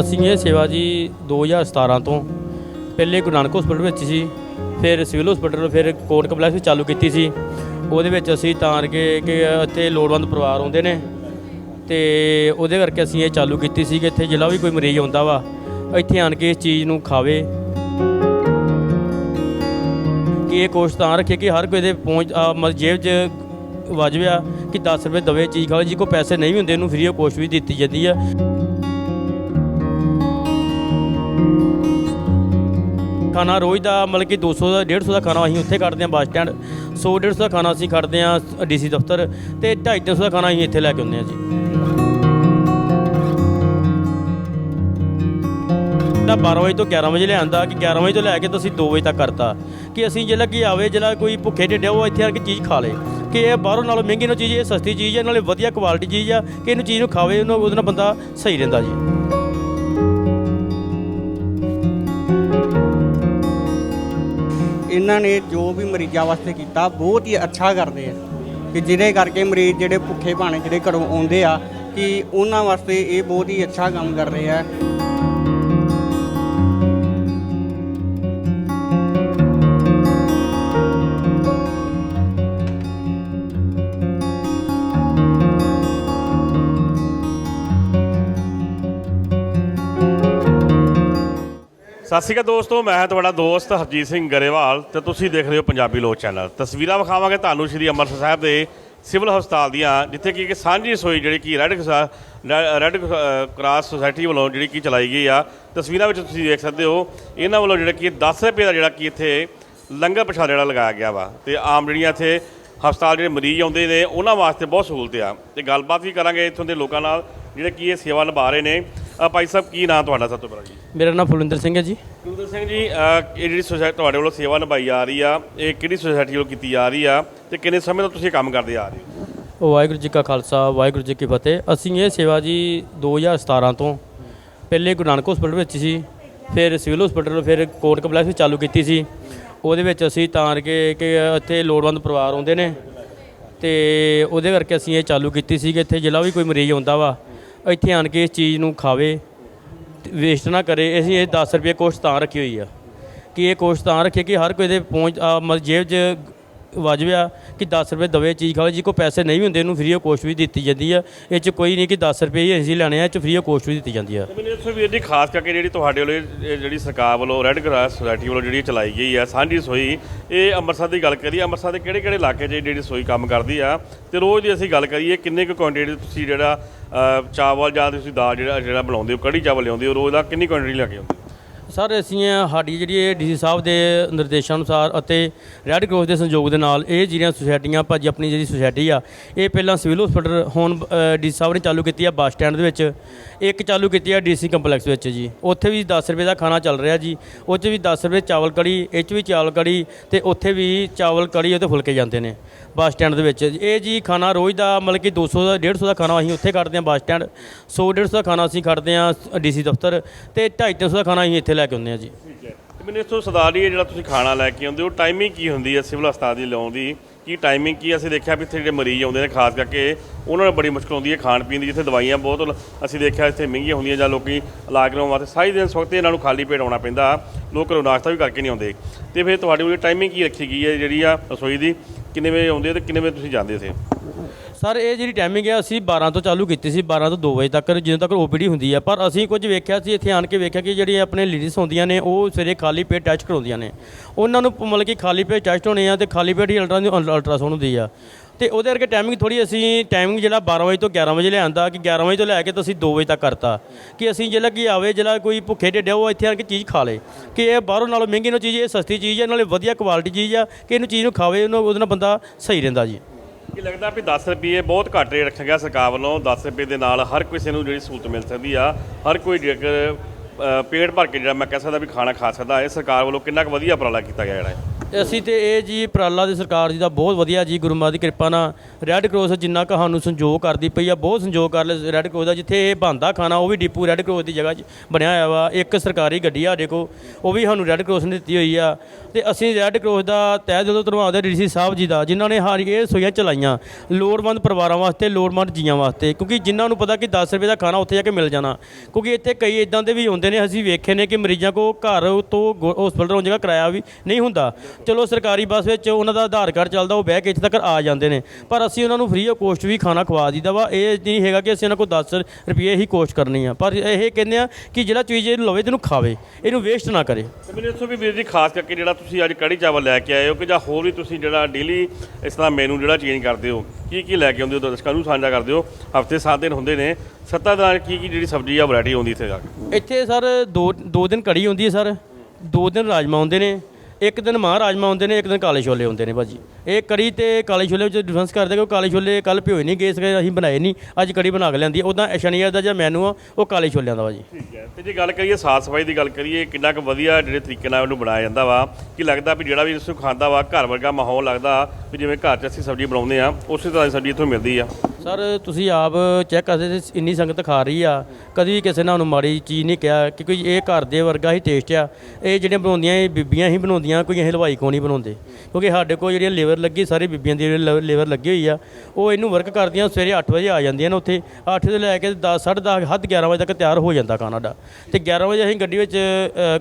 ਅਸੀਂ ਇਹ ਸੇਵਾ ਜੀ 2017 ਤੋਂ ਪਹਿਲੇ ਗੁਰੂ ਨਾਨਕ ਹਸਪੀਟਲ ਵਿੱਚ ਸੀ, ਫਿਰ ਸਿਵਲ ਹਸਪੀਟਲ ਫਿਰ ਕੋਟ ਕੰਪਲੈਕਸ ਵਿੱਚ ਚਾਲੂ ਕੀਤੀ ਸੀ। ਉਹਦੇ ਵਿੱਚ ਅਸੀਂ ਤਾਂ ਕਿ ਕਿ ਇੱਥੇ ਲੋੜਵੰਦ ਪਰਿਵਾਰ ਆਉਂਦੇ ਨੇ ਤੇ ਉਹਦੇ ਕਰਕੇ ਅਸੀਂ ਇਹ ਚਾਲੂ ਕੀਤੀ ਸੀ ਕਿ ਇੱਥੇ ਜਿਹੜਾ ਵੀ ਕੋਈ ਮਰੀਜ਼ ਆਉਂਦਾ ਵਾ, ਇੱਥੇ ਆਣ ਕੇ ਇਸ ਚੀਜ਼ ਨੂੰ ਖਾਵੇ। ਕਿ ਇਹ ਕੋਸ਼ਿਸ਼ ਤਾਂ ਰੱਖੇ ਕਿ ਹਰ ਕੋਈ ਦੇ ਪਹੁੰਚ ਮਤਲਬ ਜੇਬ 'ਚ ਵਾਜਬ ਆ ਕਿ 10 ਰੁਪਏ ਦਵੇ ਚੀਜ਼ ਖਾਵੇ ਜੀ ਕੋ ਪੈਸੇ ਨਹੀਂ ਵੀ ਹੁੰਦੇ ਇਹਨੂੰ ਫ੍ਰੀ ਆਫ ਕੋਸਟ ਵੀ ਦਿੱਤੀ ਜਾਂਦੀ ਆ। ਖਾਣਾ ਰੋਜ਼ ਦਾ ਮਤਲਬ ਕਿ 200 ਦਾ 150 ਦਾ ਖਾਣਾ ਅਸੀਂ ਉੱਥੇ ਕੱਢਦੇ ਹਾਂ, ਬੱਸ ਸਟੈਂਡ। 100 150 ਦਾ ਖਾਣਾ ਅਸੀਂ ਕੱਢਦੇ ਹਾਂ ਡੀਸੀ ਦਫ਼ਤਰ ਤੇ 250 300 ਦਾ ਖਾਣਾ ਅਸੀਂ ਇੱਥੇ ਲੈ ਕੇ ਆਉਂਦੇ ਹਾਂ ਜੀ। ਤਾਂ 12 ਵਜੇ ਤੋਂ 11 ਵਜੇ ਲਿਆਂਦਾ ਕਿ 11 ਵਜੇ ਤੋਂ ਲੈ ਕੇ ਤੁਸੀਂ 2 ਵਜੇ ਤੱਕ ਕਰਤਾ। ਕਿ ਅਸੀਂ ਜਿਹੜਾ ਕਿ ਆਵੇ, ਜਿਹੜਾ ਕੋਈ ਭੁੱਖੇ ਢਿੱਡਿਆ ਉਹ ਇੱਥੇ ਆ ਕੇ ਚੀਜ਼ ਖਾ ਲੇ। ਕਿ ਇਹ ਬਾਹਰੋਂ ਨਾਲੋਂ ਮਹਿੰਗੀ ਨੂੰ ਚੀਜ਼, ਇਹ ਸਸਤੀ ਚੀਜ਼ ਹੈ ਨਾਲੇ ਵਧੀਆ ਕੁਆਲਿਟੀ ਚੀਜ਼ ਆ, ਕਿ ਇਹਨੂੰ ਚੀਜ਼ ਨੂੰ ਖਾਵੇ, ਉਹਨੂੰ ਉਹਦੇ ਨਾਲ ਬੰਦਾ ਸਹੀ ਰਹਿੰਦਾ ਜੀ। ਇਹਨਾਂ ਨੇ ਜੋ ਵੀ ਮਰੀਜ਼ਾਂ ਵਾਸਤੇ ਕੀਤਾ, ਬਹੁਤ ਹੀ ਅੱਛਾ ਕਰਦੇ ਆ। ਕਿ ਜਿਹਦੇ ਕਰਕੇ ਮਰੀਜ਼ ਜਿਹੜੇ ਭੁੱਖੇ ਭਾਣੇ ਜਿਹੜੇ ਘਰੋਂ ਆਉਂਦੇ ਆ, ਕਿ ਉਹਨਾਂ ਵਾਸਤੇ ਇਹ ਬਹੁਤ ਹੀ ਅੱਛਾ ਕੰਮ ਕਰ ਰਹੇ ਆ। ਸਤਿ ਸ਼੍ਰੀ ਅਕਾਲ ਦੋਸਤੋ, ਮੈਂ ਤੁਹਾਡਾ ਦੋਸਤ ਹਰਜੀਤ ਸਿੰਘ ਗਰੇਵਾਲ ਤੇ ਤੁਸੀਂ ਦੇਖ ਰਹੇ ਹੋ ਪੰਜਾਬੀ ਲੋਕ ਚੈਨਲ। ਤਸਵੀਰਾਂ ਵਿਖਾਵਾਂਗੇ ਤੁਹਾਨੂੰ ਸ਼੍ਰੀ ਅੰਮ੍ਰਿਤਸਰ ਸਾਹਿਬ ਦੇ ਸਿਵਲ ਹਸਪਤਾਲ ਦੀਆਂ, ਜਿੱਥੇ ਕਿ ਇੱਕ ਸਾਂਝੀ ਰਸੋਈ ਜਿਹੜੀ ਕਿ ਰੈੱਡ ਰੈੱਡ ਕਰਾਸ ਸੁਸਾਇਟੀ ਵੱਲੋਂ ਜਿਹੜੀ ਕਿ ਚਲਾਈ ਗਈ ਆ। ਤਸਵੀਰਾਂ ਵਿੱਚ ਤੁਸੀਂ ਦੇਖ ਸਕਦੇ ਹੋ, ਇਹਨਾਂ ਵੱਲੋਂ ਜਿਹੜਾ ਕਿ 10 ਰੁਪਏ ਦਾ ਜਿਹੜਾ ਕਿ ਇੱਥੇ ਲੰਗਰ ਪ੍ਰਸ਼ਾਦ ਜਿਹੜਾ ਲਗਾਇਆ ਗਿਆ ਵਾ। ਤੇ ਆਮ ਜਿਹੜੀਆਂ ਇੱਥੇ ਹਸਪਤਾਲ ਜਿਹੜੇ ਮਰੀਜ਼ ਆਉਂਦੇ ਨੇ, ਉਹਨਾਂ ਵਾਸਤੇ ਬਹੁਤ ਸਹੂਲਤ ਆ। ਤੇ ਗੱਲਬਾਤ ਵੀ ਕਰਾਂਗੇ ਇੱਥੋਂ ਦੇ ਲੋਕਾਂ ਨਾਲ, ਜਿਹੜੇ ਕਿ ਇਹ ਸੇਵਾ ਨਿਭਾ ਰਹੇ ਨੇ। ਅ, ਭਾਈ ਸਾਹਿਬ ਕੀ ਨਾਂ ਤੁਹਾਡਾ ਸਭ ਤੋਂ ਪਹਿਲਾਂ ਜੀ? ਮੇਰਾ ਨਾਮ ਫੁਲਿੰਦਰ ਸਿੰਘ ਹੈ ਜੀ। ਕੁਲਦਰ ਸਿੰਘ ਜੀ ਇਹ ਜਿਹੜੀ ਸੁਸਾਇਟੀ ਤੁਹਾਡੇ ਵੱਲੋਂ ਸੇਵਾ ਨਿਭਾਈ ਜਾ ਰਹੀ ਆ ਇਹ ਕਿਹੜੀ ਸੁਸਾਇਟੀ ਵੱਲੋਂ ਕੀਤੀ ਜਾ ਰਹੀ ਆ ਤੇ ਕਿੰਨੇ ਸਮੇਂ ਤੋਂ ਤੁਸੀਂ ਕੰਮ ਕਰਦੇ ਆ ਰਹੇ ਹੋ? ਵਾਹਿਗੁਰੂ ਜੀ ਕਾ ਖਾਲਸਾ ਵਾਹਿਗੁਰੂ ਜੀ ਕੀ ਫਤਿਹ। ਅਸੀਂ ਇਹ ਸੇਵਾ ਜੀ 2017 ਤੋਂ ਪਹਿਲੇ ਗੁਰੂ ਨਾਨਕ ਹਸਪੀਟਲ ਵਿੱਚ ਸੀ ਫਿਰ ਸਿਵਲ ਹਸਪੀਟਲ ਫਿਰ ਕੋਟ ਕੰਪਲੈਕਸ ਵਿੱਚ ਚਾਲੂ ਕੀਤੀ ਸੀ। ਉਹਦੇ ਵਿੱਚ ਅਸੀਂ ਤਾਂ ਕਿ ਕਿ ਇੱਥੇ ਲੋੜਵੰਦ ਪਰਿਵਾਰ ਆਉਂਦੇ ਨੇ ਤੇ ਉਹਦੇ ਕਰਕੇ ਅਸੀਂ ਇਹ ਚਾਲੂ ਕੀਤੀ ਸੀ ਕਿ ਇੱਥੇ ਜਿਹੜਾ ਵੀ ਕੋਈ ਮਰੀਜ਼ ਆਉਂਦਾ ਵਾ ਇੱਥੇ ਆਣ ਕੇ ਇਸ ਚੀਜ਼ ਨੂੰ ਖਾਵੇ ਵੇਸਟ ਨਾ ਕਰੇ। ਅਸੀਂ ਇਹ 10 ਰੁਪਏ ਕੋਸ਼ਟ ਤਾਂ ਰੱਖੀ ਹੋਈ ਆ। ਕਿ ਇਹ ਕੋਸ਼ਟ ਤਾਂ ਰੱਖੇ ਕਿ ਹਰ ਕੋਈ ਦੇ ਪਹੁੰਚ ਆ, ਮਤਲਬ ਜੇਬ 'ਚ ਵਾਜਬ ਆ ਕਿ 10 ਰੁਪਏ ਦਵੇ ਚੀਜ਼ ਖਾਵੇ ਜੀ ਕੋ ਪੈਸੇ ਨਹੀਂ ਹੁੰਦੇ, ਇਹਨੂੰ ਫ੍ਰੀ ਆਫ ਕੋਸਟ ਵੀ ਦਿੱਤੀ ਜਾਂਦੀ ਆ। ਇਹ 'ਚ ਕੋਈ ਨਹੀਂ ਕਿ 10 ਰੁਪਏ ਹੀ ਅਸੀਂ ਲੈਣੇ ਆ, ਇਹ 'ਚ ਫ੍ਰੀ ਆਫ ਕੋਸਟ ਵੀ ਦਿੱਤੀ ਜਾਂਦੀ ਆ। ਮੈਨੂੰ ਦੱਸੋ ਵੀਰ ਜੀ ਖਾਸ ਕਰਕੇ ਜਿਹੜੀ ਤੁਹਾਡੇ ਵੱਲੋਂ ਇਹ ਜਿਹੜੀ ਸਰਕਾਰ ਵੱਲੋਂ ਰੈੱਡ ਕਰਾਸ ਸੁਸਾਇਟੀ ਵੱਲੋਂ ਜਿਹੜੀ ਚਲਾਈ ਗਈ ਆ, ਸਾਂਝੀ ਰਸੋਈ ਇਹ ਅੰਮ੍ਰਿਤਸਰ ਦੀ ਗੱਲ ਕਰੀਏ, ਅੰਮ੍ਰਿਤਸਰ ਦੇ ਕਿਹੜੇ ਕਿਹੜੇ ਇਲਾਕੇ 'ਚ ਇਹ ਜਿਹੜੀ ਰਸੋਈ ਕੰਮ ਕਰਦੀ ਆ? ਤੇ ਰੋਜ਼ ਦੀ ਅਸੀਂ ਗੱਲ ਕਰੀਏ, ਕਿੰਨੇ ਕੁ ਕੁਆਂਟੀਟੀ ਤੁਸੀਂ ਜਿਹੜਾ ਚਾਵਲ ਜਾਂ ਤੁਸੀਂ ਦਾਲ ਜਿਹੜਾ ਜਿਹੜਾ ਬਣਾਉਂਦੇ ਹੋ, ਕੜੀ ਚਾਵਲ ਲਿਆਉਂਦੇ ਹੋ, ਰੋਜ਼ ਦਾ ਕਿੰਨੀ ਕੁਆਂਟੀਟੀ ਲੈ ਕੇ ਆਉਂਦੇ ਹੋ? ਸਰ, ਅਸੀਂ ਸਾਡੀ ਜਿਹੜੀ ਇਹ ਡੀਸੀ ਸਾਹਿਬ ਦੇ ਨਿਰਦੇਸ਼ਾਂ ਅਨੁਸਾਰ ਅਤੇ ਰੈੱਡ ਕ੍ਰੋਸ ਦੇ ਸੰਯੋਗ ਦੇ ਨਾਲ ਇਹ ਜਿਹੜੀਆਂ ਸੁਸਾਇਟੀਆਂ, ਭਾਜੀ ਆਪਣੀ ਜਿਹੜੀ ਸੁਸਾਇਟੀ ਆ, ਇਹ ਪਹਿਲਾਂ ਸਿਵਲ ਹਸਪੀਟਲ ਹੁਣ ਡੀਸੀ ਸਾਹਿਬ ਨੇ ਚਾਲੂ ਕੀਤੀ ਆ ਬੱਸ ਸਟੈਂਡ ਦੇ ਵਿੱਚ। ਇੱਕ ਚਾਲੂ ਕੀਤੀ ਆ ਡੀਸੀ ਕੰਪਲੈਕਸ ਵਿੱਚ ਜੀ। ਉੱਥੇ ਵੀ 10 ਰੁਪਏ ਦਾ ਖਾਣਾ ਚੱਲ ਰਿਹਾ ਜੀ। ਉਹ 'ਚ ਵੀ 10 ਰੁਪਏ ਚਾਵਲ ਕੜੀ, ਇਹ 'ਚ ਵੀ ਚਾਵਲ ਕੜੀ ਤੇ ਉੱਥੇ ਵੀ ਚਾਵਲ ਕੜੀ ਅਤੇ ਫੁਲਕੇ ਜਾਂਦੇ ਨੇ। ਬੱਸ ਸਟੈਂਡ ਦੇ ਵਿੱਚ। ਇਹ ਜੀ ਖਾਣਾ ਰੋਜ਼ ਦਾ ਮਤਲਬ ਕਿ 200 ਦਾ 150 ਦਾ ਖਾਣਾ ਅਸੀਂ ਉੱਥੇ ਕੱਢਦੇ ਹਾਂ ਬੱਸ ਸਟੈਂਡ। 100 150 ਦਾ ਖਾਣਾ ਅਸੀਂ ਕੱਢਦੇ ਹਾਂ ਡੀਸੀ ਦਫ਼ਤਰ ਤੇ 250 300 ਦਾ ਖਾਣਾ ਅਸੀਂ ਇੱਥੇ ਲੈ ਕੇ ਆਉਂਦੇ ਹਾਂ ਜੀ। ਠੀਕ ਹੈ। ਤੇ ਮੈਨੂੰ ਇਸ ਤੋਂ ਸਰਦਾਰ ਜੀ ਜਿਹੜਾ ਤੁਸੀਂ ਖਾਣਾ ਲੈ ਕੇ ਆਉਂਦੇ ਹੋ ਟਾਈਮਿੰਗ ਕੀ ਹੁੰਦੀ ਹੈ ਸਿਵਲ ਹਸਪਤਾਲ ਦੀ ਲਾਉਣ ਦੀ? ਕੀ ਟਾਈਮਿੰਗ ਕੀ ਅਸੀਂ ਦੇਖਿਆ ਵੀ ਇੱਥੇ ਜਿਹੜੇ ਮਰੀਜ਼ ਆਉਂਦੇ ਨੇ, ਖਾਸ ਕਰਕੇ ਉਹਨਾਂ ਨੂੰ ਬੜੀ ਮੁਸ਼ਕਲ ਆਉਂਦੀ ਹੈ ਖਾਣ ਪੀਣ ਦੀ, ਜਿੱਥੇ ਦਵਾਈਆਂ ਬਹੁਤ ਅਸੀਂ ਦੇਖਿਆ ਇੱਥੇ ਮਹਿੰਗੀਆਂ ਹੁੰਦੀਆਂ ਜਾਂ ਲੋਕੀ ਇਲਾਜ ਕਰਾਉਣ ਵਾਸਤੇ ਸਾਰੀ ਦਿਨ ਸਵਖਤੇ ਇਹਨਾਂ ਨੂੰ ਖਾਲੀ ਪੇਟ ਆਉਣਾ ਪੈਂਦਾ। ਲੋਕ ਘਰੋਂ ਨਾਸ਼ਤਾ ਵੀ ਕਰਕੇ ਨਹੀਂ ਆਉਂਦੇ। ਤੇ ਫਿਰ ਤੁਹਾਡੀ ਉਹ ਟਾਈਮਿੰਗ ਕੀ ਰੱਖੀ ਗਈ ਹੈ ਜਿਹੜੀ ਆ ਰਸੋਈ ਦੀ? ਕਿੰਨੇ ਵਜੇ ਆਉਂਦੇ ਤੇ ਕਿੰਨੇ ਵਜੇ ਤੁਸੀਂ ਜਾਂਦੇ ਸੀ ਸਰ, ਇਹ ਜਿਹੜੀ ਟਾਈਮਿੰਗ ਹੈ ਅਸੀਂ 12 ਤੋਂ ਚਾਲੂ ਕੀਤੀ ਸੀ 12 ਤੋਂ 2 ਵਜੇ ਤੱਕ, ਜਦੋਂ ਤੱਕ ਓਪੀਡੀ ਹੁੰਦੀ ਹੈ ਪਰ ਅਸੀਂ ਕੁਝ ਵੇਖਿਆ ਸੀ, ਇੱਥੇ ਆਣ ਕੇ ਵੇਖਿਆ ਕਿ ਜਿਹੜੀਆਂ ਆਪਣੇ ਲੇਡੀਜ਼ ਹੁੰਦੀਆਂ ਨੇ, ਉਹ ਸਵੇਰੇ ਖਾਲੀ ਪੇਟ ਟੈਸਟ ਕਰਾਉਂਦੀਆਂ ਨੇ। ਉਹਨਾਂ ਨੂੰ ਮਤਲਬ ਕਿ ਖਾਲੀ ਪੇਟ ਟੈਸਟ ਹੋਣੇ ਆ ਤੇ ਖਾਲੀ ਪੇਟ ਹੀ ਅਲਟਰਾ ਅਲਟਰਾਸਾਊਂਡ ਹੁੰਦੀ ਆ। ਤੇ ਉਹਦੇ ਕਰਕੇ ਟਾਈਮਿੰਗ ਥੋੜੀ ਅਸੀਂ ਟਾਈਮਿੰਗ ਜਿਹੜਾ 12 ਵਜੇ ਤੋਂ 11 ਵਜੇ ਲਿਆਂਦਾ, ਕਿ 11 ਵਜੇ ਤੋਂ ਲੈ ਕੇ ਤਾਂ ਅਸੀਂ 2 ਵਜੇ ਤੱਕ ਕਰਤਾ। ਕਿ ਅਸੀਂ ਜਿਹੜਾ ਕਿ ਆਵੇ, ਜਿਹੜਾ ਕੋਈ ਭੁੱਖੇ ਢਿੱਡਿਆ ਉਹ ਇੱਥੇ ਆ ਕੇ ਚੀਜ਼ ਖਾ ਲੇ। ਕਿ ਇਹ ਬਾਹਰੋਂ ਨਾਲੋਂ ਮਹਿੰਗੀ ਨੂੰ ਚੀਜ਼ ਇਹ ਸਸਤੀ ਚੀਜ਼ ਹੈ ਨਾਲੇ ਵਧੀਆ ਕੁਆਲਿਟੀ ਚੀਜ਼ ਆ, ਕਿ ਇਹਨੂੰ ਚੀਜ਼ ਨੂੰ ਖਾਵੇ, ਉਹਨੂੰ ਉਹਦੇ ਨਾਲ ਬੰਦਾ ਸਹੀ ਰਹਿੰਦਾ ਜੀ। ਕੀ ਲੱਗਦਾ ਵੀ 10 ਰੁਪਏ ਬਹੁਤ ਘੱਟ ਰੇਟ ਰੱਖਿਆ ਗਿਆ ਸਰਕਾਰ ਵੱਲੋਂ? 10 ਰੁਪਏ ਦੇ ਨਾਲ ਹਰ ਕਿਸੇ ਨੂੰ ਜਿਹੜੀ ਸਹੂਲਤ ਮਿਲ ਸਕਦੀ ਆ। ਹਰ ਕੋਈ ਜੇਕਰ ਪੇਟ ਭਰ ਕੇ ਜਿਹੜਾ ਮੈਂ ਕਹਿ ਸਕਦਾ ਵੀ ਖਾਣਾ ਖਾ ਸਕਦਾ, ਇਹ ਸਰਕਾਰ ਵੱਲੋਂ ਕਿੰਨਾ ਕੁ ਵਧੀਆ ਉਪਰਾਲਾ ਕੀਤਾ ਗਿਆ ਜਿਹੜਾ ਇਹ। ਤੇ ਅਸੀਂ ਤੇ ਇਹ ਜੀ ਉਪਰਾਲਾ ਦੀ ਸਰਕਾਰ ਜੀ ਦਾ ਬਹੁਤ ਵਧੀਆ ਜੀ, ਗੁਰੂ ਮਹਾਰਾਜ ਦੀ ਕਿਰਪਾ ਨਾਲ ਰੈੱਡ ਕ੍ਰੋਸ ਜਿੰਨਾ ਕੁ ਸਾਨੂੰ ਸੰਯੋਗ ਕਰਦੀ ਪਈ ਆ, ਬਹੁਤ ਸੰਯੋਗ ਕਰ ਲਿਆ ਰੈੱਡ ਕ੍ਰੋਸ ਦਾ, ਜਿੱਥੇ ਇਹ ਬਣਦਾ ਖਾਣਾ, ਉਹ ਵੀ ਡਿਪੂ ਰੈੱਡ ਕ੍ਰੋਸ ਦੀ ਜਗ੍ਹਾ 'ਚ ਬਣਿਆ ਹੋਇਆ ਵਾ, ਇੱਕ ਸਰਕਾਰੀ ਗੱਡੀ ਆ ਸਾਡੇ ਕੋਲ, ਉਹ ਵੀ ਸਾਨੂੰ ਰੈੱਡ ਕ੍ਰੋਸ ਨੇ ਦਿੱਤੀ ਹੋਈ ਆ ਤੇ ਅਸੀਂ ਰੈੱਡ ਕ੍ਰੋਸ ਦਾ ਤਹਿ ਜਦੋਂ ਧੰਨਵਾਦ ਡੀਸੀ ਸਾਹਿਬ ਜੀ ਦਾ, ਜਿਨ੍ਹਾਂ ਨੇ ਹਰ ਇਹ ਸੋਈਆਂ ਚਲਾਈਆਂ ਲੋੜਵੰਦ ਪਰਿਵਾਰਾਂ ਵਾਸਤੇ, ਲੋੜਵੰਦ ਜੀਆਂ ਵਾਸਤੇ, ਕਿਉਂਕਿ ਜਿਨ੍ਹਾਂ ਨੂੰ ਪਤਾ ਕਿ 10 ਰੁਪਏ ਦਾ ਖਾਣਾ ਉੱਥੇ ਜਾ ਕੇ ਮਿਲ ਜਾਣਾ, ਕਿਉਂਕਿ ਇੱਥੇ ਕਈ ਇਦਾਂ ਦੇ ਵੀ ਹੁੰਦੇ ਨੇ, ਅਸੀਂ ਵੇਖੇ ਨੇ ਕਿ ਮਰੀਜ਼ਾਂ ਕੋ ਘਰ ਤੋਂ ਹਸਪੀਟਲ ਤੋਂ ਜਗ੍ਹਾ ਕਿਰਾਇਆ ਵੀ ਨਹੀਂ ਹੁੰਦਾ। ਚਲੋ, ਸਰਕਾਰੀ ਬੱਸ ਵਿੱਚ ਉਹਨਾਂ ਦਾ ਆਧਾਰ ਕਾਰਡ ਚੱਲਦਾ, ਉਹ ਬਹਿ ਕੇ ਇੱਥੇ ਤੱਕ ਆ ਜਾਂਦੇ ਨੇ। ਪਰ ਅਸੀਂ ਉਹਨਾਂ ਨੂੰ ਫ੍ਰੀ ਆਫ ਕੋਸਟ ਵੀ ਖਾਣਾ ਖਵਾ ਦਈਦਾ ਵਾ। ਇਹ ਨਹੀਂ ਹੈਗਾ ਕਿ ਅਸੀਂ ਉਹਨਾਂ ਕੋਲ 10 ਰੁਪਏ ਹੀ ਕੋਸਟ ਕਰਨੀ ਆ। ਪਰ ਇਹ ਕਹਿੰਦੇ ਆ ਕਿ ਜਿਹੜਾ ਚੀਜ਼ ਇਹ ਲਵੇ ਤੈਨੂੰ ਖਾਵੇ। ਇਹਨੂੰ ਵੇਸਟ ਨਾ ਕਰੇ। ਮੈਨੂੰ ਦੱਸੋ ਵੀ ਵੀਰ ਜੀ, ਖਾਸ ਕਰਕੇ ਜਿਹੜਾ ਤੁਸੀਂ ਅੱਜ ਕੜੀ ਚਾਵਲ ਲੈ ਕੇ ਆਏ ਹੋ ਕਿ ਜਾਂ ਹੋਰ ਵੀ ਤੁਸੀਂ ਜਿਹੜਾ ਡੇਲੀ ਇਸ ਤਰ੍ਹਾਂ ਮੈਨੂ ਜਿਹੜਾ ਚੇਂਜ ਕਰਦੇ ਹੋ, ਕੀ ਕੀ ਲੈ ਕੇ ਆਉਂਦੇ ਹੋ? ਦਰਸ਼ਕਾਂ ਨੂੰ ਸਾਂਝਾ ਕਰਦੇ ਹੋ। ਹਫ਼ਤੇ 7 ਦਿਨ ਹੁੰਦੇ ਨੇ। ਸੱਤਾਂ ਦਿਨਾਂ ਕੀ ਕੀ ਜਿਹੜੀ ਸਬਜ਼ੀ ਆ ਵੈਰਾਈਟੀ ਆਉਂਦੀ ਇੱਥੇ ਜਾ ਕੇ? ਇੱਥੇ ਸਰ ਦੋ ਦੋ ਦਿਨ ਕੜੀ ਹੁੰਦੀ ਹੈ ਸਰ। ਦੋ ਦਿਨ ਰਾਜਮਾ ਹੁੰਦੇ ਨੇ, ਇੱਕ ਦਿਨ ਮਾਂ ਰਾਜਮਾ ਆਉਂਦੇ ਨੇ, ਇੱਕ ਦਿਨ ਕਾਲੇ ਛੋਲੇ ਆਉਂਦੇ ਨੇ ਭਾਜੀ। ਇਹ ਕੜੀ ਤੇ ਕਾਲੇ ਛੋਲੇ ਵਿੱਚ ਡਿਫਰੈਂਸ ਕਰਦੇ ਕਿ ਕਾਲੇ ਛੋਲੇ ਕੱਲ ਭਿਓਏ ਨਹੀਂ ਗਏ ਸੀਗੇ ਅਸੀਂ ਬਣਾਏ ਨਹੀਂ। ਅੱਜ ਕੜੀ ਬਣਾ ਕੇ ਲਿਆਂਦੀ ਉਦਾਂ ਸ਼ਨੀਵਾਰ ਦਾ ਜਿਹੜਾ ਮੈਨੂ ਆ, ਉਹ ਕਾਲੇ ਛੋਲਿਆਂ ਦਾ ਵਾ ਜੀ ਠੀਕ ਹੈ, ਤੇ ਜੇ ਗੱਲ ਕਰੀਏ ਸਾਫ਼ ਸਫ਼ਾਈ ਦੀ ਗੱਲ ਕਰੀਏ, ਕਿੰਨਾ ਕੁ ਵਧੀਆ ਜਿਹੜੇ ਤਰੀਕੇ ਨਾਲ ਉਹਨੂੰ ਬਣਾਇਆ ਜਾਂਦਾ ਵਾ, ਕਿ ਲੱਗਦਾ ਵੀ ਜਿਹੜਾ ਵੀ ਇਸ ਨੂੰ ਖਾਂਦਾ ਵਾ, ਘਰ ਵਰਗਾ ਮਾਹੌਲ ਲੱਗਦਾ ਵੀ ਜਿਵੇਂ ਘਰ 'ਚ ਅਸੀਂ ਸਬਜ਼ੀ ਬਣਾਉਂਦੇ ਆ ਉਸੇ ਤਰ੍ਹਾਂ ਦੀ ਸਬਜ਼ੀ ਇੱਥੋਂ ਮਿਲਦੀ ਆ। ਸਰ, ਤੁਸੀਂ ਆਪ ਚੈੱਕ ਕਰਦੇ ਸੀ, ਇੰਨੀ ਸੰਗਤ ਖਾ ਰਹੀ ਆ। ਕਦੀ ਵੀ ਕਿਸੇ ਨੇ ਉਹਨੂੰ ਮਾੜੀ ਚੀਜ਼ ਨਹੀਂ ਕਿਹਾ ਕਿਉਂਕਿ ਇਹ ਘਰ ਦੇ ਵਰਗਾ ਹੀ ਟੇਸਟ ਆ। ਇਹ ਜਿਹੜੀਆਂ ਬਣਾਉਂਦੀਆਂ, ਇਹ ਬੀਬੀਆਂ ਹੀ ਬਣਾਉਂਦੀਆਂ, ਕੋਈ ਇਹ ਹਲਵਾਈ ਕੋ ਨਹੀਂ ਬਣਾਉਂਦੇ? ਕਿਉਂਕਿ ਸਾਡੇ ਕੋਲ ਜਿਹੜੀਆਂ ਲੇਬਰ ਲੱਗੀ, ਸਾਰੀ ਬੀਬੀਆਂ ਦੀ ਲੇਬਰ ਲੱਗੀ ਹੋਈ ਆ, ਉਹ ਇਹਨੂੰ ਵਰਕ ਕਰਦੀਆਂ ਸਵੇਰੇ 8 ਵਜੇ ਆ ਜਾਂਦੀਆਂ ਨੇ ਉੱਥੇ। 8 ਤੋਂ ਲੈ ਕੇ 10 10:30 ਹੱਦ 11 ਵਜੇ ਤੱਕ ਤਿਆਰ ਹੋ ਜਾਂਦਾ ਖਾਣਾ ਦਾ ਤੇ 11 ਵਜੇ ਅਸੀਂ ਗੱਡੀ ਵਿੱਚ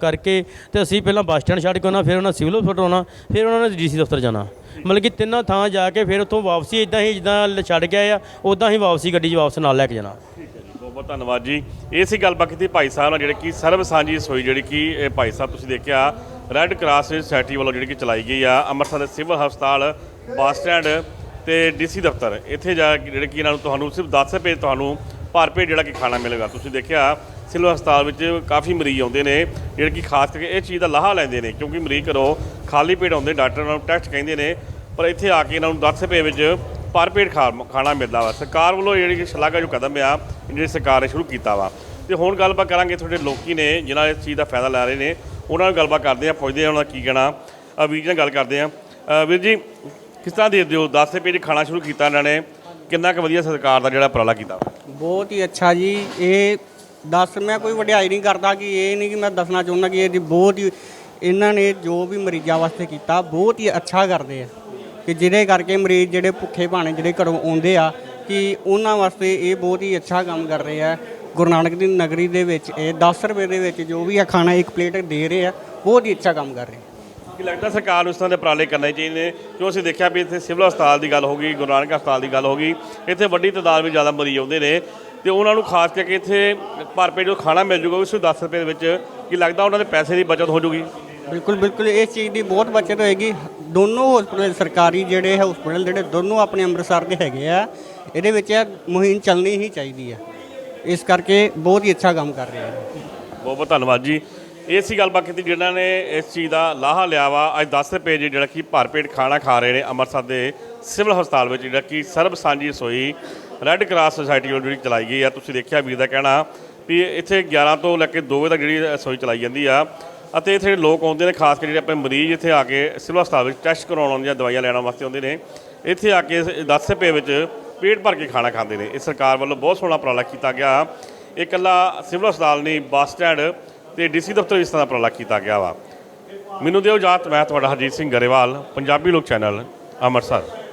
ਕਰਕੇ ਤੇ ਅਸੀਂ ਪਹਿਲਾਂ ਬੱਸ ਸਟੈਂਡ ਛੱਡ ਕੇ ਆਉਣਾ, ਫਿਰ ਉਹਨਾਂ ਸਿਵਲ ਹਸਪਤਾਲ ਆਉਣਾ, ਫਿਰ ਉਹਨਾਂ ਨੇ ਡੀਸੀ ਦਫ਼ਤਰ ਜਾਣਾ। ਮਤਲਬ ਕਿ ਤਿੰਨਾਂ ਥਾਂ ਜਾ ਕੇ ਫਿਰ ਉੱਥੋਂ ਵਾਪਸੀ ਇਦਾਂ ਹੀ ਜਿੱਦਾਂ ਲ- ਛੱਡ ਕੇ ਆ ਉਦਾਂ ਹੀ ਵਾਪਸੀ ਗੱਡੀ 'ਚ ਵਾਪਸ ਨਾਲ ਲੈ ਕੇ ਜਾਣਾ। ਠੀਕ ਹੈ ਜੀ, ਬਹੁਤ ਬਹੁਤ ਧੰਨਵਾਦ ਜੀ। ਇਹ ਸੀ ਗੱਲਬਾਤ ਕੀਤੀ ਭਾਈ ਸਾਹਿਬ ਨਾਲ, ਜਿਹੜੇ ਕਿ ਸਰਬ ਸਾਂਝੀ ਰਸੋਈ ਜਿਹੜੀ ਕਿ, ਇਹ ਭਾਈ ਸਾਹਿਬ ਤੁਸੀਂ ਦੇਖਿਆ ਰੈੱਡ ਕਰਾਸ ਸੋਸਾਇਟੀ ਵੱਲੋਂ ਜਿਹੜੀ ਕਿ ਚਲਾਈ ਗਈ ਆ, ਅੰਮ੍ਰਿਤਸਰ ਦੇ ਸਿਵਲ ਹਸਪਤਾਲ, ਬੱਸ ਸਟੈਂਡ ਤੇ ਡੀਸੀ ਦਫ਼ਤਰ। ਇੱਥੇ ਜਾ ਕੇ ਜਿਹੜੇ ਕਿ ਇਹਨਾਂ ਨੂੰ ਤੁਹਾਨੂੰ ਸਿਰਫ 10 ਰੁਪਏ ਤੁਹਾਨੂੰ ਭਰ ਪੇਟ ਜਿਹੜਾ ਕਿ ਖਾਣਾ ਮਿਲੇਗਾ। ਤੁਸੀਂ ਦੇਖਿਆ ਸਿਵਲ ਹਸਪਤਾਲ ਵਿੱਚ ਕਾਫੀ ਮਰੀਜ਼ ਆਉਂਦੇ ਨੇ, ਜਿਹੜੇ ਕਿ ਖਾਸ ਕਰਕੇ ਇਹ ਚੀਜ਼ ਦਾ ਲਾਹਾ ਲੈਂਦੇ ਨੇ, ਕਿਉਂਕਿ ਮਰੀਜ਼ ਘਰੋਂ ਖਾਲੀ ਪੇਟ ਆਉਂਦੇ, ਡਾਕਟਰ ਉਹਨਾਂ ਨੂੰ ਟੈਸਟ ਕਹਿੰਦੇ ਨੇ, ਪਰ ਇੱਥੇ ਆ ਕੇ ਇਹਨਾਂ ਨੂੰ 10 ਰੁਪਏ ਵਿੱਚ ਪਰ ਪੇਟ ਖਾ, ਖਾਣਾ ਮਿਲਦਾ ਵਾ। ਸਰਕਾਰ ਵੱਲੋਂ ਜਿਹੜੀ ਸ਼ਲਾਘਾ ਜੋ ਕਦਮ ਆ ਜਿਹੜੀ ਸਰਕਾਰ ਨੇ ਸ਼ੁਰੂ ਕੀਤਾ ਵਾ। ਤੇ ਹੁਣ ਗੱਲਬਾਤ ਕਰਾਂਗੇ ਤੁਹਾਡੇ ਲੋਕੀ ਨੇ, ਜਿਨ੍ਹਾਂ ਇਸ ਚੀਜ਼ ਦਾ ਫਾਇਦਾ ਲੈ ਰਹੇ ਨੇ, ਉਹਨਾਂ ਨਾਲ ਗੱਲਬਾਤ ਕਰਦੇ ਆ, ਪੁੱਛਦੇ ਆ ਉਹਨਾਂ ਦਾ ਕੀ ਕਹਿਣਾ। ਆ ਵੀਰ ਜੀ ਨਾਲ ਗੱਲ ਕਰਦੇ ਆ। ਵੀਰ ਜੀ, ਕਿਸ ਤਰ੍ਹਾਂ ਦੇ ਦਿਓ 10 ਰੁਪਏ 'ਚ ਖਾਣਾ ਸ਼ੁਰੂ ਕੀਤਾ ਇਹਨਾਂ ਨੇ, ਕਿੰਨਾ ਕੁ ਵਧੀਆ ਸਰਕਾਰ ਦਾ ਜਿਹੜਾ ਉਪਰਾਲਾ ਕੀਤਾ ਬਹੁਤ ਹੀ ਅੱਛਾ ਜੀ, ਇਹ ਦੱਸ ਮੈਂ ਕੋਈ ਵਡਿਆਈ ਨਹੀਂ ਕਰਦਾ ਕਿ ਇਹ ਨਹੀਂ ਕਿ ਮੈਂ ਦੱਸਣਾ ਚਾਹੁੰਦਾ ਕਿ ਇਹ ਬਹੁਤ ਹੀ ਇਹਨਾਂ ਨੇ ਜੋ ਵੀ ਮਰੀਜ਼ਾਂ ਵਾਸਤੇ ਕੀਤਾ, ਬਹੁਤ ਹੀ ਅੱਛਾ ਕਰਦੇ ਆ। ਕਿ ਜਿਹਦੇ ਕਰਕੇ ਮਰੀਜ਼ ਜਿਹੜੇ ਭੁੱਖੇ ਭਾਣੇ, ਜਿਹੜੇ ਘਰੋਂ ਆਉਂਦੇ ਆ, ਕਿ ਉਹਨਾਂ ਵਾਸਤੇ ਇਹ ਬਹੁਤ ਹੀ ਅੱਛਾ ਕੰਮ ਕਰ ਰਹੇ ਆ। ਗੁਰੂ ਨਾਨਕ ਦੀ ਨਗਰੀ ਦੇ ਵਿੱਚ ਇਹ 10 ਰੁਪਏ ਦੇ ਵਿੱਚ ਜੋ ਵੀ ਆ ਖਾਣਾ ਇੱਕ ਪਲੇਟ ਦੇ ਰਹੇ ਆ, ਬਹੁਤ ਹੀ ਅੱਛਾ ਕੰਮ ਕਰ ਰਹੇ ਆ। ਕੀ ਲੱਗਦਾ ਸਰਕਾਰ ਉਸ ਤਰ੍ਹਾਂ ਦੇ ਉਪਰਾਲੇ ਕਰਨੇ ਚਾਹੀਦੇ ਨੇ? ਜੋ ਅਸੀਂ ਦੇਖਿਆ ਵੀ ਇੱਥੇ ਸਿਵਲ ਹਸਪਤਾਲ ਦੀ ਗੱਲ ਹੋ ਗਈ, ਗੁਰੂ ਨਾਨਕ ਹਸਪਤਾਲ ਦੀ ਗੱਲ ਹੋ ਗਈ, ਇੱਥੇ ਵੱਡੀ ਤਾਦਾਦ ਵਿੱਚ ਜ਼ਿਆਦਾ ਮਰੀਜ਼ ਆਉਂਦੇ ਨੇ। ਤੇ ਉਹਨਾਂ ਨੂੰ ਖਾਸ ਕਰਕੇ ਇੱਥੇ ਭਰ ਪੇਟ ਜੋ ਖਾਣਾ ਮਿਲ ਜੂਗਾ ਉਸ 10 ਰੁਪਏ ਦੇ ਵਿੱਚ ਕੀ ਲੱਗਦਾ ਉਹਨਾਂ ਦੇ ਪੈਸੇ ਦੀ ਬਚਤ ਹੋ ਜੂਗੀ। ਬਿਲਕੁਲ ਬਿਲਕੁਲ ਇਸ ਚੀਜ਼ ਦੀ ਬਹੁਤ ਬਚਤ ਹੋਏਗੀ। ਦੋਨੋਂ ਹਸਪਤਾਲ ਸਰਕਾਰੀ ਜਿਹੜੇ ਹਸਪਤਾਲ ਜਿਹੜੇ ਦੋਨੋਂ ਆਪਣੇ ਅੰਮ੍ਰਿਤਸਰ ਦੇ ਹੈਗੇ ਆ ਇਹਦੇ ਵਿੱਚ ਮੁਹਿੰਮ ਚੱਲਣੀ ਹੀ ਚਾਹੀਦੀ ਆ। ਇਸ ਕਰਕੇ ਬਹੁਤ ਹੀ ਅੱਛਾ ਕੰਮ ਕਰ ਰਹੇ ਆ। ਬਹੁਤ ਬਹੁਤ ਧੰਨਵਾਦ ਜੀ। ਇਹ ਸੀ ਗੱਲਬਾਤ ਕੀਤੀ ਜਿਨ੍ਹਾਂ ਨੇ ਇਸ ਚੀਜ਼ ਦਾ ਲਾਹਾ ਲਿਆ ਵਾ। ਅੱਜ 10 ਰੁਪਏ ਜਿਹੜਾ ਕਿ ਭਰਪੇਟ ਖਾਣਾ ਖਾ ਰਹੇ ਨੇ ਅੰਮ੍ਰਿਤਸਰ ਦੇ ਸਿਵਲ ਹਸਪਤਾਲ ਵਿੱਚ ਜਿਹੜਾ ਕਿ ਸਰਬ ਸਾਂਝੀ ਰਸੋਈ ਰੈੱਡ ਕਰਾਸ ਸੁਸਾਇਟੀ ਵੱਲੋਂ ਜਿਹੜੀ ਚਲਾਈ ਗਈ ਆ, ਤੁਸੀਂ ਦੇਖਿਆ ਵੀਰ ਦਾ ਕਹਿਣਾ ਵੀ ਇੱਥੇ 11 ਤੋਂ ਲੈ ਕੇ 2 ਵਜੇ ਤੱਕ ਜਿਹੜੀ ਰਸੋਈ ਚਲਾਈ ਜਾਂਦੀ ਆ। ਅਤੇ ਇੱਥੇ ਜਿਹੜੇ ਲੋਕ ਆਉਂਦੇ ਨੇ, ਖਾਸ ਕਰਕੇ ਜਿਹੜੇ ਆਪਣੇ ਮਰੀਜ਼ ਇੱਥੇ ਆ ਕੇ ਸਿਵਲ ਹਸਪਤਾਲ ਵਿੱਚ ਟੈਸਟ ਕਰਾਉਣ ਆਉਂਦੇ ਜਾਂ ਦਵਾਈਆਂ ਲੈਣ ਵਾਸਤੇ ਆਉਂਦੇ ਨੇ, ਇੱਥੇ ਆ ਕੇ 10 ਰੁਪਏ ਵਿੱਚ ਪੇਟ ਭਰ ਕੇ ਖਾਣਾ ਖਾਂਦੇ ਨੇ। ਇਹ ਸਰਕਾਰ ਵੱਲੋਂ ਬਹੁਤ ਸੋਹਣਾ ਉਪਰਾਲਾ ਕੀਤਾ ਗਿਆ। ਇਹ ਇਕੱਲਾ ਸਿਵਲ ਹਸਪਤਾਲ ਨਹੀਂ, ਬੱਸ ਸਟੈਂਡ ਤੇ ਡੀਸੀ ਦਫ਼ਤਰ ਇਸ ਤਰ੍ਹਾਂ ਦਾ ਉਪਰਾਲਾ ਕੀਤਾ ਗਿਆ ਵਾ। ਮੈਨੂੰ ਦਿਓ ਇਜਾਜ਼ਤ, ਮੈਂ ਤੁਹਾਡਾ ਹਰਜੀਤ ਸਿੰਘ ਗਰੇਵਾਲ, ਪੰਜਾਬੀ ਲੋਕ ਚੈਨਲ, ਅੰਮ੍ਰਿਤਸਰ।